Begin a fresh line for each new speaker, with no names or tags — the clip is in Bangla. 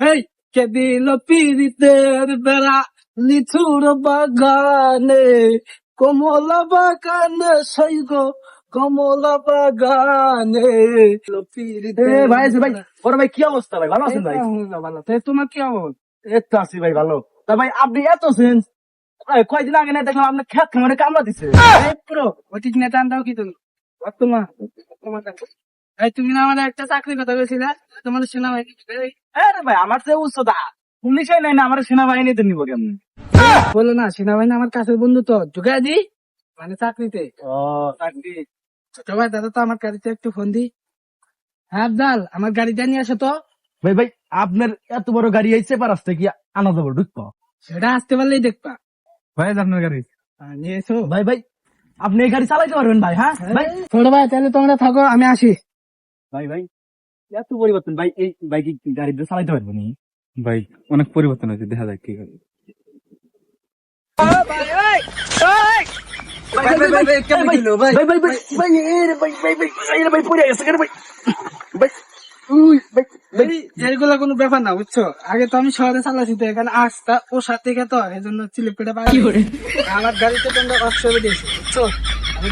এই কে দিল পিরিতের বেড়া লিচুর বাগানে। কমলা বাগানে সৈগ কমলা বাগানে।
ভাই ভাই বড় ভাই কি অবস্থা ভাই? ভালো আছেন ভাই?
ভালো তোমার কি অবস্থা?
এই আছি ভাই ভালো। তা ভাই আপনি এত সেন্স কয়দিন আগে না দেখলাম আপনার খেত খামারে কামড়া দিছে?
পুরো ওটি কিনে টান দাও কি তুমি? বর্তমান তোমার তুমি না আমাদের একটা চাকরি কথা বলছিলে তোমার সেনাবাহিনী
আরে ভাই আমার চেয়ে উচ্চতা। পুলিশে নাই না আমার সেনাবাহিনীতে নিব কেমন?
বলো না সেনাবাহিনী আমার কাছের বন্ধু তো ঢুকাই দি। মানে চাকরিতে।
ও চাকরি।
ছোট ভাই দাদা তো আমার গাড়িতে একটু ফোন দি। হ্যাঁ আবদাল আমার গাড়িটা নিয়ে আসো তো।
ভাই ভাই আপনার এত বড় গাড়ি এই চেপার আসতে কি আনা যাব ঢুকবো?
সেটা আসতে পারলেই দেখবা।
ভাই আপনার গাড়ি।
হ্যাঁ, নিয়ে এসো।
ভাই ভাই আপনি এই গাড়ি চালাইতে পারবেন ভাই হ্যাঁ। ভাই।
ছোট ভাই তাহলে তোমরা থাকো আমি আসি।
ভাই ভাই এত পরিবর্তন ভাই এই ভাই কি গাড়ি দিয়ে চালাইতে পারব নি
ভাই অনেক পরিবর্তন হয়েছে দেখা যাক কি
কোনো ব্যাপার না বুঝছ আগে তো আমি শহরে চালাচ্ছি তো এখানে আসতা ও সাথে থেকে তো এই জন্য চিলিপিটা আমার গাড়িতে তোমরা অক্সরে দিয়েছ বুঝছ আমি